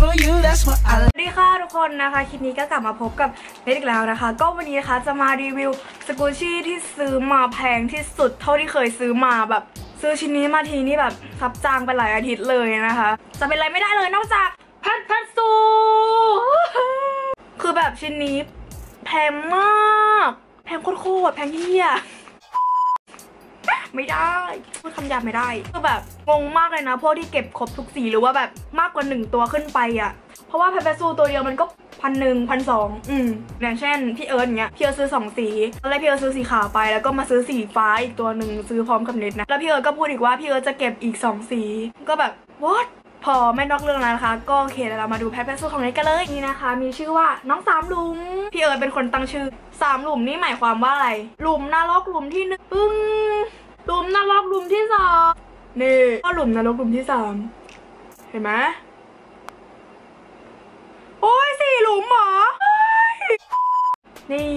for you, that's what I สวัสดีค่ะทุกคนนะคะ คลิปนี้ก็กลับมาพบกับเนทอีกแล้วนะคะ ก็วันนี้นะคะจะมารีวิวสกูชี่ที่ซื้อมาแพงที่สุดเท่าที่เคยซื้อมาแบบซื้อชิ้นนี้มาทีนี่แบบซับจางไปหลายอาทิตย์เลยนะคะ จะเป็นอะไรไม่ได้เลยนอกจากพทแพทซู คือแบบชิ้นนี้แพงมาก แพงโคตรๆแพงเหี้ย ไม่ได้พูดคำหยาบไม่ได้คือแบบงงมากเลยนะพวกที่เก็บครบทุกสีหรือว่าแบบมากกว่าหนึ่งตัวขึ้นไปอะ่ะเพราะว่าแพปเปซูตัวเดียวมันก็พันหนึ่งพันสองอืมอย่างเช่นพี่เอิร์ธเงี้ยพี่เอิร์ธซื้อสองสีตอนแรกพี่เอิร์ธซื้อสีขาวไปแล้วก็มาซื้อสีฟ้าอีกตัวหนึ่งซื้อพร้อมกับเน็ตนะแล้วพี่เอิร์ธก็พูดอีกว่าพี่เอิร์ธจะเก็บอีกสองสี ก็แบบ what พอไม่นอกเรื่องแล้วนะคะ ก็โอเคเดี๋ยวเรามาดูแพทเปอร์ซูของเน็ตกันเลยนี่นะคะ มีชื่อว่าน้องสามหลุมพี่เอิร์ธเป็นคนตั้งชื่อสามหลุมนี่หมายความว่าอะไรหลุมนรกหลุมที่หนึ่งปึ้ง หลุมนรกหลุมที่สองนี่ก็หลุมนรกหลุมที่สามเห็นไหมโอ้ยสี่หลุมเหรอนี่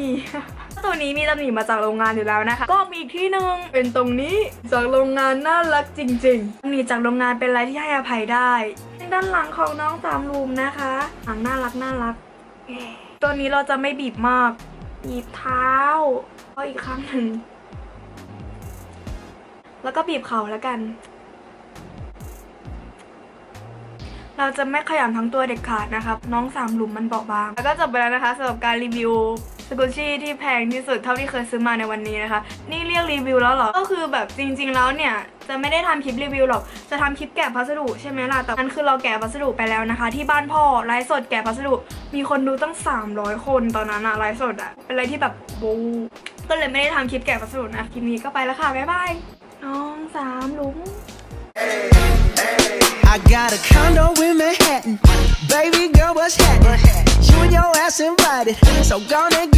ตัวนี้มีตำหนิมาจากโรงงานอยู่แล้วนะคะ ก็มีอีกที่หนึ่งเป็นตรงนี้จากโรงงานน่ารักจริงๆตำหนิจากโรงงานเป็นอะไรที่ให้อภัยได้ ด้านหลังของน้องสามหลุมนะคะหางน่ารักน่ารัก ตัวนี้เราจะไม่บีบมาก บีบเท้าก็อีกครั้งหนึ่ง แล้วก็บีบเขาแล้วกัน เราจะไม่ขยำทั้งตัวเด็ดขาดนะครับ น้องสามหลุมมันเบาบาง แล้วก็จบไปแล้วนะคะสำหรับการรีวิวสกุชี่ที่แพงที่สุดเท่าที่เคยซื้อมาในวันนี้นะคะ นี่เรียกรีวิวแล้วหรอ ก็คือแบบจริง ๆ แล้วเนี่ย จะไม่ได้ทำคลิปรีวิวหรอก จะทำคลิปแกะพัสดุใช่ไหมล่ะ แต่นั้นคือเราแกะพัสดุไปแล้วนะคะ ที่บ้านพ่อไลฟ์สดแกะพัสดุ มีคนดูตั้ง 300 คนตอนนั้นอะไลฟ์สดอะเป็นอะไรที่แบบโบก็เลยไม่ได้ทำคลิปแกะพัสดุนะคลิปนี้ก็ไปแล้วค่ะบ๊ายบาย น้องสามหลุม I got a condo in Manhattan. Baby girl, what's happening? You and your ass invited. So gonna get